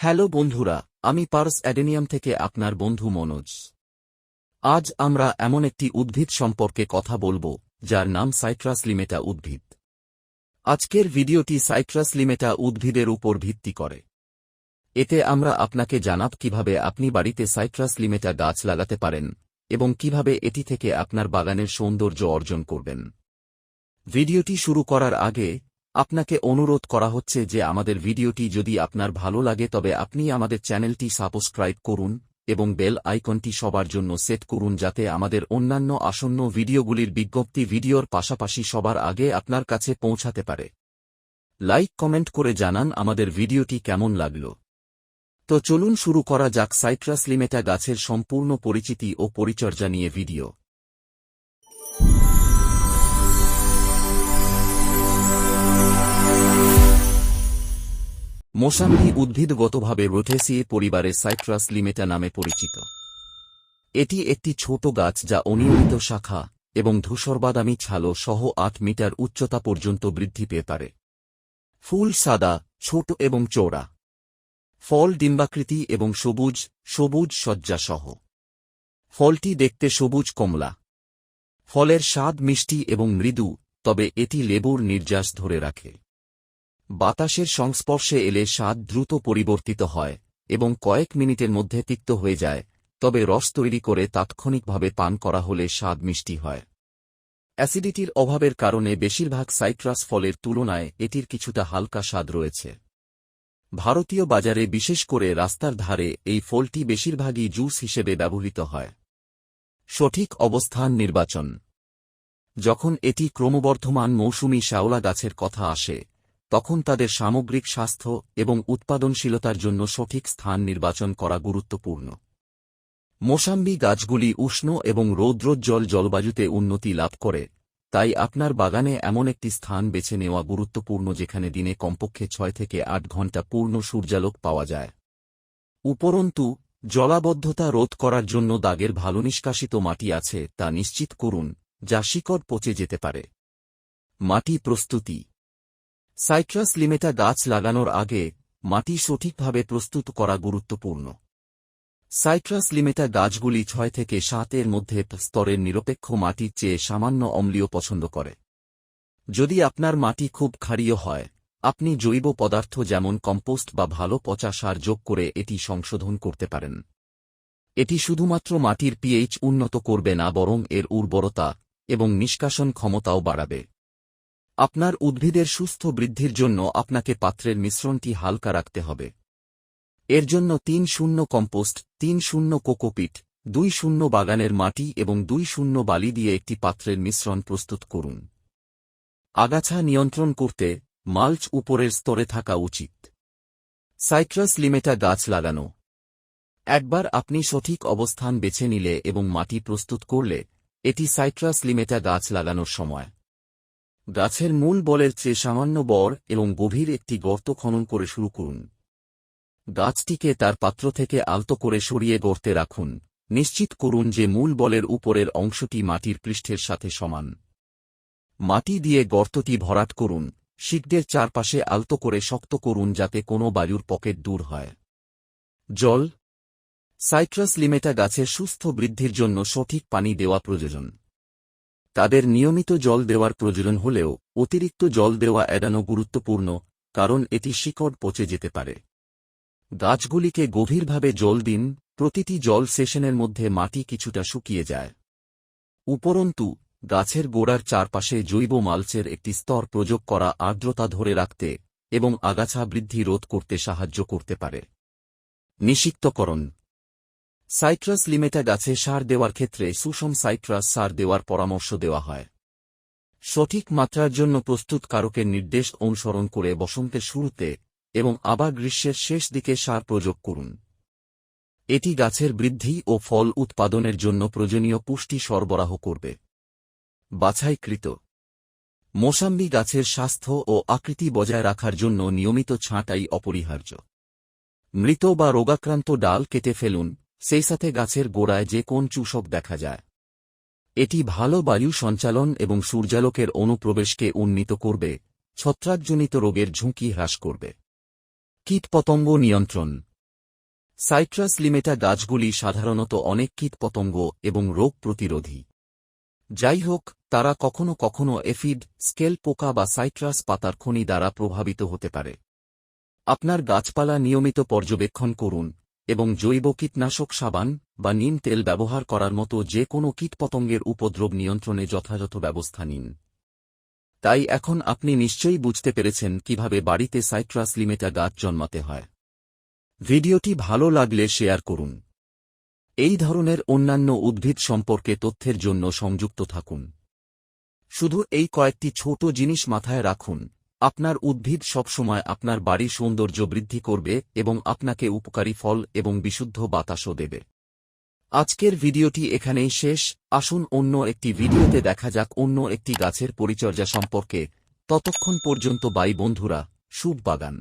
Hello বন্ধুরা, আমি purse adenium থেকে আপনার বন্ধু মনোজ। আজ আমরা এমন একটি উদ্ভিদ সম্পর্কে কথা বলব, যার নাম সাইট্রাস লিমেটা উদ্ভিদ। আজকের ভিডিওটি সাইট্রাস লিমেটা উদ্ভিদের উপর ভিত্তি করে। এতে আমরা আপনাকে জানাব কীভাবে আপনি বাড়িতে সাইট্রাস লিমেটা গাছ লাগাতে পারেন এবং কীভাবে এটি থেকে আপনার বাগানের সৌন্দর্য অর্জন করবেন। ভিডিওটি শুরু করার আগে আপনাকে অনুরোধ করা হচ্ছে যে আমাদের ভিডিওটি যদি আপনার ভালো লাগে তবে আপনি আমাদের চ্যানেলটি সাবস্ক্রাইব করুন এবং বেল আইকনটি সবার জন্য সেট করুন যাতে আমাদের অন্যান্য আসন্ন ভিডিওগুলির বিজ্ঞপ্তি ভিডিওর পাশাপাশি সবার আগে আপনার কাছে পৌঁছাতে পারে। লাইক, কমেন্ট করে জানান আমাদের ভিডিওটি কেমন লাগল। তো চলুন শুরু করা যাক সাইট্রাস লিমেটা গাছের সম্পূর্ণ পরিচিতি ও পরিচর্যা নিয়ে ভিডিও। মোসাম্বি উদ্ভিদগতভাবে রোটেসিয়ে পরিবারের সাইট্রাস লিমেটা নামে পরিচিত। এটি একটি ছোট গাছ যা অনিয়মিত শাখা এবং ধূসরবাদামি ছালো সহ আট মিটার উচ্চতা পর্যন্ত বৃদ্ধি পেয়ে পারে। ফুল সাদা, ছোট এবং চৌড়া ফল ডিম্বাকৃতি এবং সবুজ সবুজ সজ্জাসহ ফলটি দেখতে সবুজ কমলা। ফলের স্বাদ মিষ্টি এবং মৃদু, তবে এটি লেবুর নির্যাস ধরে রাখে। বাতাসের সংস্পর্শে এলে স্বাদ দ্রুত পরিবর্তিত হয় এবং কয়েক মিনিটের মধ্যে তিক্ত হয়ে যায়, তবে রস তৈরি করে তাৎক্ষণিকভাবে পান করা হলে স্বাদ মিষ্টি হয়। অ্যাসিডিটির অভাবের কারণে বেশিরভাগ সাইট্রাস ফলের তুলনায় এটির কিছুটা হালকা স্বাদ রয়েছে। ভারতীয় বাজারে বিশেষ করে রাস্তার ধারে এই ফলটি বেশিরভাগই জুস হিসেবে ব্যবহৃত হয়। সঠিক অবস্থান নির্বাচন। যখন এটি ক্রমবর্ধমান মৌসুমি শ্যাওলা গাছের কথা আসে তখন তাদের সামগ্রিক স্বাস্থ্য এবং উৎপাদনশীলতার জন্য সঠিক স্থান নির্বাচন করা গুরুত্বপূর্ণ। মোসাম্বি গাছগুলি উষ্ণ এবং রৌদ্রোজ্জ্বল জলবায়ুতে উন্নতি লাভ করে, তাই আপনার বাগানে এমন একটি স্থান বেছে নেওয়া গুরুত্বপূর্ণ যেখানে দিনে কমপক্ষে ছয় থেকে আট ঘণ্টা পূর্ণ সূর্যালোক পাওয়া যায়। উপরন্তু, জলাবদ্ধতা রোধ করার জন্য দাগের ভালো নিষ্কাশিত মাটি আছে তা নিশ্চিত করুন, যা শিকড় পচে যেতে পারে। মাটি প্রস্তুতি সাইট্রাস লিমেটা গাছ লাগানোর আগে মাটি সঠিকভাবে প্রস্তুত করা গুরুত্বপূর্ণ। সাইট্রাস লিমেটা গাছগুলি ছয় থেকে সাতের মধ্যে স্তরের নিরপেক্ষ মাটির চেয়ে সামান্য অম্লীয় পছন্দ করে। যদি আপনার মাটি খুব ক্ষারীয় হয়, আপনি জৈব পদার্থ যেমন কম্পোস্ট বা ভালো পচা সার যোগ করে এটি সংশোধন করতে পারেন। এটি শুধুমাত্র মাটির পিএইচ উন্নত করবে না, বরং এর উর্বরতা এবং নিষ্কাশন ক্ষমতাও বাড়াবে। আপনার উদ্ভিদের সুস্থ বৃদ্ধির জন্য আপনাকে পাত্রের মিশ্রণটি হালকা রাখতে হবে। এর জন্য তিন শূন্য কম্পোস্ট, তিন শূন্য কোকোপিট, দুই শূন্য বাগানের মাটি এবং দুই শূন্য বালি দিয়ে একটি পাত্রের মিশ্রণ প্রস্তুত করুন। আগাছা নিয়ন্ত্রণ করতে মাল্চ উপরের স্তরে থাকা উচিত। সাইট্রাস লিমেটা গাছ লাগানো। একবার আপনি সঠিক অবস্থান বেছে নিলে এবং মাটি প্রস্তুত করলে এটি সাইট্রাস লিমেটা গাছ লাগানোর সময়। গাছের মূল বলের চেয়ে সামান্য বর এবং গভীর একটি গর্ত খনন করে শুরু করুন। গাছটিকে তার পাত্র থেকে আলতো করে সরিয়ে গর্তে রাখুন। নিশ্চিত করুন যে মূল বলের উপরের অংশটি মাটির পৃষ্ঠের সাথে সমান। মাটি দিয়ে গর্তটি ভরাট করুন। শিকদের চারপাশে আলতো করে শক্ত করুন যাতে কোনো বায়ুর পকেট দূর হয়। জল। সাইট্রাস লিমেটা গাছের সুস্থ বৃদ্ধির জন্য সঠিক পানি দেওয়া প্রয়োজন। তাদের নিয়মিত জল দেওয়ার প্রয়োজন হলেও অতিরিক্ত জল দেওয়া এড়ানো গুরুত্বপূর্ণ, কারণ এটি শিকড় পচে যেতে পারে। গাছগুলিকে গভীরভাবে জল দিন, প্রতিটি জল সেশনের মধ্যে মাটি কিছুটা শুকিয়ে যায়। উপরন্তু, গাছের গোড়ার চারপাশে জৈব মালচের একটি স্তর প্রযোগ করা আর্দ্রতা ধরে রাখতে এবং আগাছা বৃদ্ধি রোধ করতে সাহায্য করতে পারে। নিষিক্তকরণ সাইট্রাস লিমেটা গাছে সার দেওয়ার ক্ষেত্রে সুষম সাইট্রাস সার দেওয়ার পরামর্শ দেওয়া হয়। সঠিক মাত্রার জন্য প্রস্তুত কারকের নির্দেশ অনুসরণ করে বসন্তের শুরুতে এবং আবার গ্রীষ্মের শেষ দিকে সার প্রয়োগ করুন। এটি গাছের বৃদ্ধি ও ফল উৎপাদনের জন্য প্রয়োজনীয় পুষ্টি সরবরাহ করবে। বাছাইকৃত। মোসাম্বি গাছের স্বাস্থ্য ও আকৃতি বজায় রাখার জন্য নিয়মিত ছাঁটাই অপরিহার্য। মৃত বা রোগাক্রান্ত ডাল কেটে ফেলুন। সেই সাথে গাছের গোড়ায় যে কোন চূষক দেখা যায়। এটি ভালো বায়ু সঞ্চালন এবং সূর্যালোকের অনুপ্রবেশকে উন্নীত করবে, ছত্রাকজনিত রোগের ঝুঁকি হ্রাস করবে। কীটপতঙ্গ নিয়ন্ত্রণ। সাইট্রাস লিমেটা গাছগুলি সাধারণত অনেক কীটপতঙ্গ এবং রোগ প্রতিরোধী। যাই হোক, তারা কখনো কখনো এফিড, স্কেল পোকা বা সাইট্রাস পাতার খনি দ্বারা প্রভাবিত হতে পারে। আপনার গাছপালা নিয়মিত পর্যবেক্ষণ করুন এবং জৈব কীটনাশক সাবান বা নিম তেল ব্যবহার করার মতো যে কোনো কীটপতঙ্গের উপদ্রব নিয়ন্ত্রণে যথাযথ ব্যবস্থা নিন। তাই এখন আপনি নিশ্চয়ই বুঝতে পেরেছেন কীভাবে বাড়িতে সাইট্রাস লিমেটা গাছ জন্মাতে হয়। ভিডিওটি ভালো লাগলে শেয়ার করুন। এই ধরনের অন্যান্য উদ্ভিদ সম্পর্কে তথ্যের জন্য সংযুক্ত থাকুন। শুধু এই কয়েকটি ছোট জিনিস মাথায় রাখুন। আপনার উদ্ভিদ সবসময় আপনার বাড়ির সৌন্দর্য বৃদ্ধি করবে এবং আপনাকে উপকারী ফল এবং বিশুদ্ধ বাতাসও দেবে। আজকের ভিডিওটি এখানেই শেষ। আসুন অন্য একটি ভিডিওতে দেখা যাক অন্য একটি গাছের পরিচর্যা সম্পর্কে। ততক্ষণ পর্যন্ত বাই বন্ধুরা শুভ বাগান